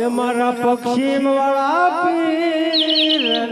એ મારા પશ્ચિમ વાળા પીરના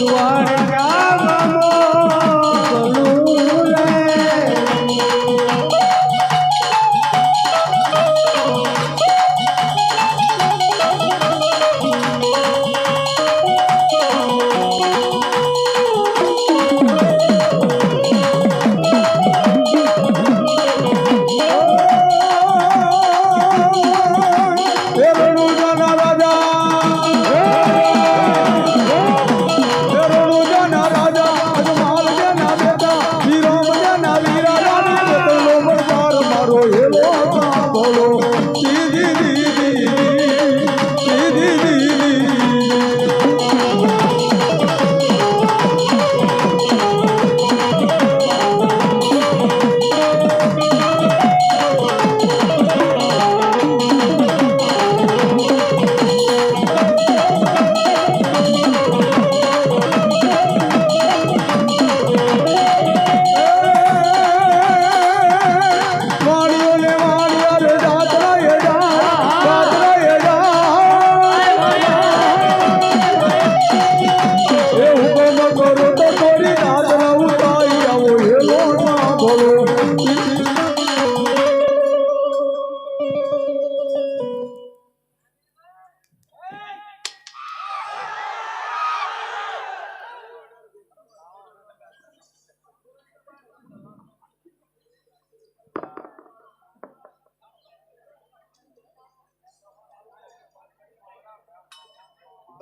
એ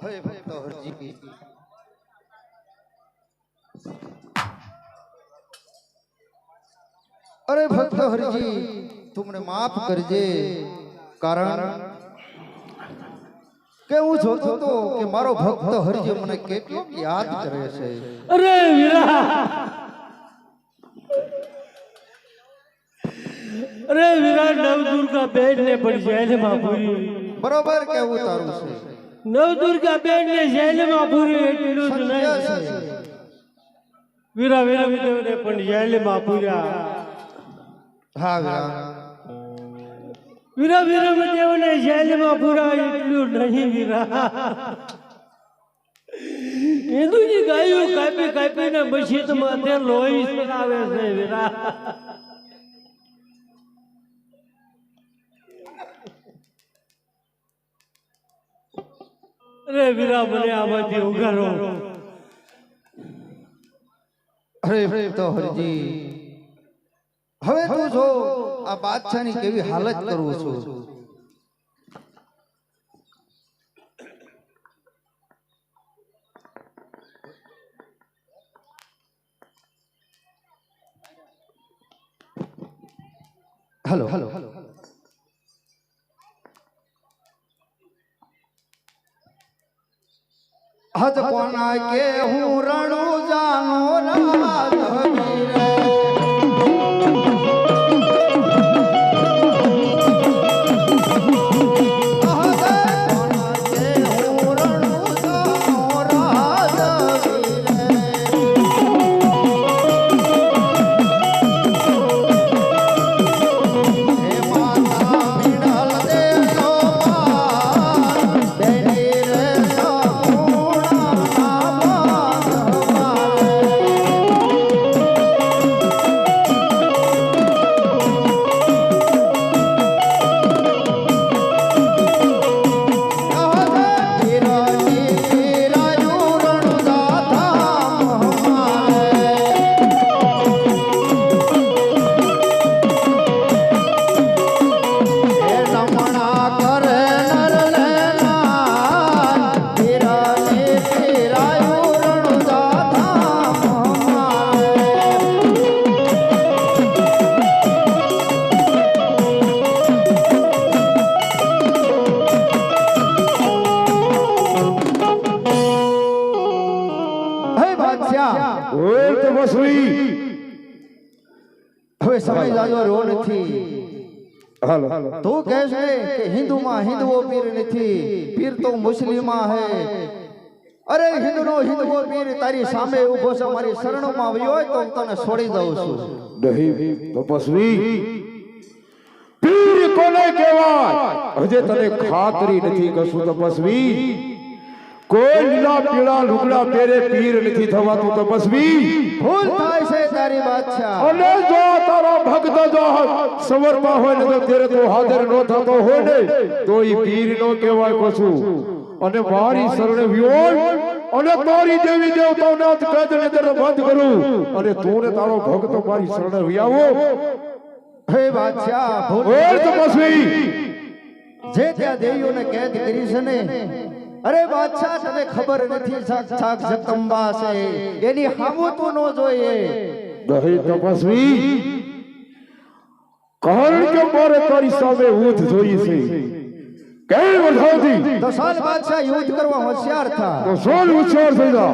હે ભક્તો હરજી અરે ભક્ત હરજી તુમને માફ કરજે. કારણ કે હું જોતો તો કે મારો ભક્ત હરજી મને કેટલો યાદ કરે છે. અરે વીરા. અરે વીરા નવદુર્ગા બેન ને પણ જેલમાં પૂરી. બરોબર કેવું તારું છે. નવદુર્ગા બેન ને જેલમાં પૂરી એટલું જ નહીં. વીરા વીરા વિરમદેવને પણ જેલમાં પૂર્યા. હા વીરા. વીરા વિરમદેવને જેલમાં પૂરા એટલું નહીં વીરા. હિન્દુજી ગાયું કાપી કાપીને મસ્જિદમાં તે લોહી સરાવે છે વીરા. અરે વીરા મને આમાંથી ઉગારો. અરે તો હરજી. હવે તું જો આ બાદશાહની કેવી હાલત કરું છું. હલો. હલો. હજ કોના કે હું રણુ જાનો રાજ હવે સમય જાજો રહ્યો નથી હાલો. તું કહે છે કે હિન્દુમાં હિન્દુઓ પીર નથી. પીર તો મુસ્લિમમાં હે. અરે હિન્દુનો હિન્દુઓ પીર તારી સામે ઊભો છે મારી શરણોમાં આવ્યો હોય તો હું તને છોડી દઉં છું. દહી તપસ્વી. પીર કોને કહેવાય? હજે તને ખાતરી નથી કશું તપસ્વી. કોઈ લીલા પીળા લુગડા પહેરે પીર નથી થવાતું તપસ્વી ભૂલ થાય છે તારી બાદશાહ. અને જો તારો ભક્ત જો સવરમાં હોય ને તો ત્યારે તો હાજર ન થતો હોય ને તો ઈ પીર નો કહેવાય કશું. અને મારી શરણે વ્યોય અને તારી દેવી દેવતાઓને કદને તને બંધ કરું. અને તું ને તારો ભક્ત મારી શરણે વ્યાવો હે બાદશાહ ભૂલ તપસ્વી જે ત્યાં દેવીઓને કેદ કરી છે ને અરે બાદશાહ તને ખબર નથી? સાક્ષાત જગદંબા છે. એની હામું તું ન જોઈએ. દહી તપસ્વી. કારણ કે મારે તારી સામે ઊંધ જોઈ છે. કેમ વધાવતી તો સાલ બાદશાહ યુદ્ધ કરવા હોશિયાર થા. તો સોલ ઉછાળ થઈ જા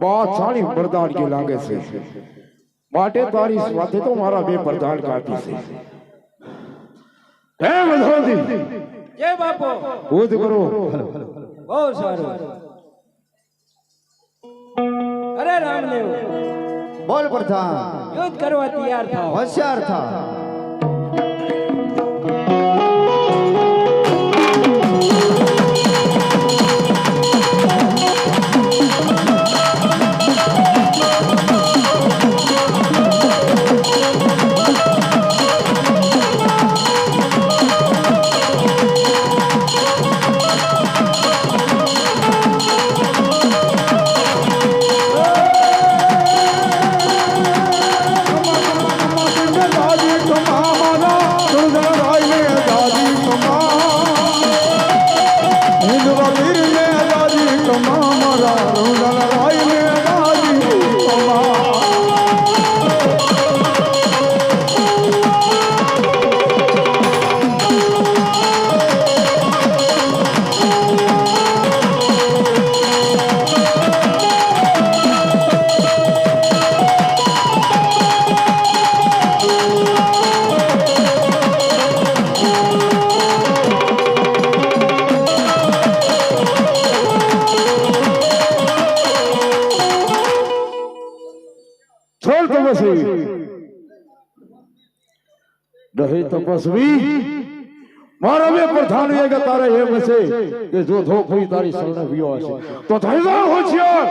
બાદશાહની મરદાનગી લાગે છે. માટે તારી સાથે તો મારા બે પ્રધાન કાપી છે. હે મધોદી જય બાપો! બોધ કરો. બહુ સારું. અરે રામદેવ બોલ પ્રધાન. યુદ્ધ કરવા તૈયાર થાઓ. હોશિયાર થા તપસ્વી મારા બે પ્રધાન એ કે તારે એમ હશે કે જો ધોખી તારી શરણે વિયો હશે તો થઈ જાવ હોશિયાર!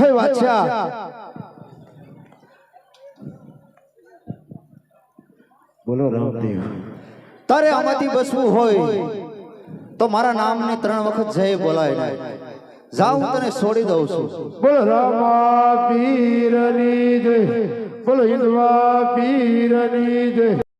હે વાછા. બોલો રામદેવ. તારે આમાંથી બસવું હોય તો મારા નામને ત્રણ વખત જય બોલાય ને. જા હું તને છોડી દઉં છું. બોલો રામા પીરની જય. બોલો હિન્દવા પીરની જય.